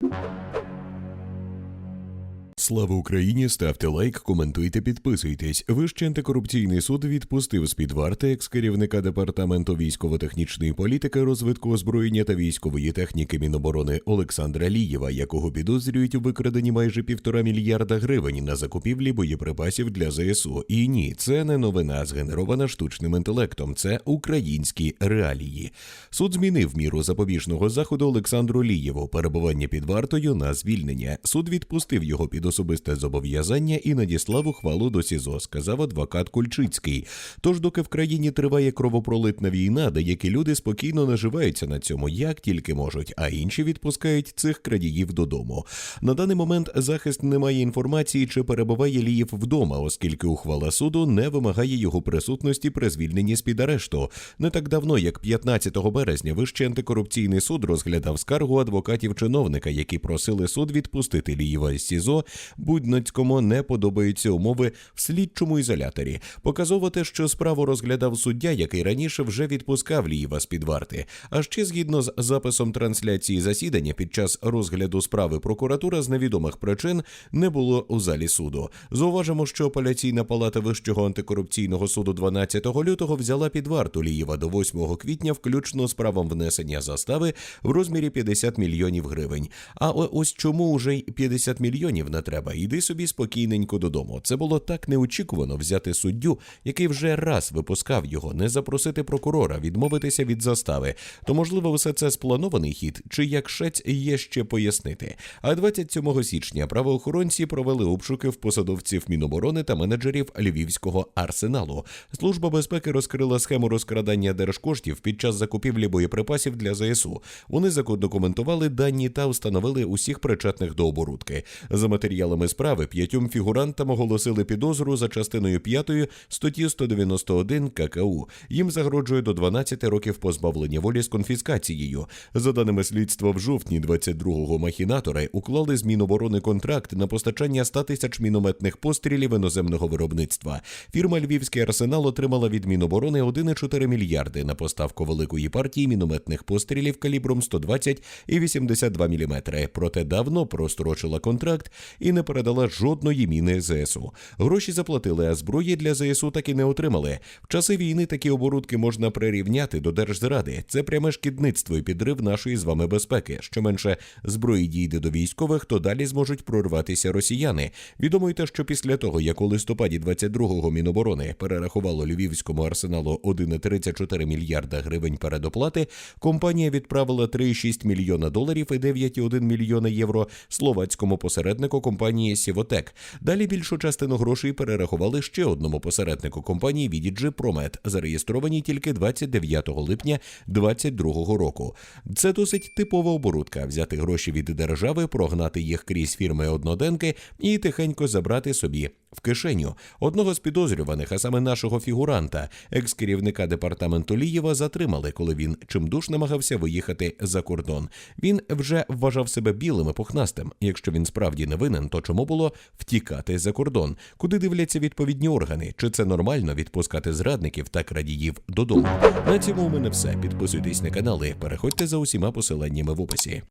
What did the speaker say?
you Слава Україні! Ставте лайк, коментуйте, підписуйтесь. Вищий антикорупційний суд відпустив з під варти екс-керівника департаменту військово-технічної політики, розвитку озброєння та військової техніки Міноборони Олександра Лієва, якого підозрюють у викраденні майже півтора мільярда гривень на закупівлі боєприпасів для ЗСУ. І ні, це не новина, згенерована штучним інтелектом. Це українські реалії. Суд змінив міру запобіжного заходу Олександру Лієву. Перебування під вартою на звільнення. Суд відпустив його під особисте зобов'язання і надіслав ухвалу до СІЗО, сказав адвокат Кульчицький. Тож, доки в країні триває кровопролитна війна, деякі люди спокійно наживаються на цьому як тільки можуть, а інші відпускають цих крадіїв додому. На даний момент захист не має інформації, чи перебуває Лієв вдома, оскільки ухвала суду не вимагає його присутності при звільненні з під арешту. Не так давно, як 15 березня, Вищий антикорупційний суд розглядав скаргу адвокатів чиновника, які просили суд відпустити Лієва з СІЗО. Будноцькому не подобаються умови в слідчому ізоляторі. Показово те, що справу розглядав суддя, який раніше вже відпускав Лієва з під варти. А ще згідно з записом трансляції засідання під час розгляду справи прокуратура з невідомих причин не було у залі суду. Зауважимо, що апеляційна палата Вищого антикорупційного суду 12 лютого взяла під варту Лієва до 8 квітня, включно з правом внесення застави в розмірі 50 мільйонів гривень. А ось чому уже й 50 мільйонів не треба. Іди собі спокійненько додому. Це було так неочікувано взяти суддю, який вже раз випускав його, не запросити прокурора, відмовитися від застави. То можливо, все це спланований хід, чи як шець є ще пояснити. А 27 січня правоохоронці провели обшуки в посадовців Міноборони та менеджерів Львівського арсеналу. Служба безпеки розкрила схему розкрадання держкоштів під час закупівлі боєприпасів для ЗСУ. Вони задокументували дані та встановили усіх причетних до оборудки. За матеріалами справи п'ятьом фігурантам оголосили підозру за частиною 5 статті 191 ККУ. Їм загрожує до 12 років позбавлення волі з конфіскацією. За даними слідства, в жовтні 22-го махінатори уклали з Міноборони контракт на постачання 100 тисяч мінометних пострілів іноземного виробництва. Фірма Львівський арсенал отримала від Міноборони 1,4 мільярди на поставку великої партії мінометних пострілів калібром 120 і 82 мм. Проте давно прострочила контракт і не передала жодної міни ЗСУ. Гроші заплатили, а зброї для ЗСУ так і не отримали. В часи війни такі оборудки можна прирівняти до держзради. Це пряме шкідництво і підрив нашої з вами безпеки. Що менше зброї дійде до військових, то далі зможуть прорватися росіяни. Відомо й те, що після того, як у листопаді 22-го Міноборони перерахувало Львівському арсеналу 1,34 мільярда гривень передоплати, компанія відправила 3,6 мільйона доларів і 9,1 мільйона євро словацькому посереднику компанії Сівотек. Далі більшу частину грошей перерахували ще одному посереднику компанії Відіджи Промет, зареєстрованій тільки 29 липня 2022 року. Це досить типова оборудка: взяти гроші від держави, прогнати їх крізь фірми одноденки і тихенько забрати собі в кишеню. Одного з підозрюваних, а саме нашого фігуранта, екс-керівника департаменту Лієва, затримали, коли він чимдуж намагався виїхати за кордон. Він вже вважав себе білим і пухнастим. Якщо він справді не винен, то чому було втікати за кордон? Куди дивляться відповідні органи? Чи це нормально відпускати зрадників та крадіїв додому? На цьому у мене все. Підписуйтесь на канали, переходьте за усіма посиланнями в описі.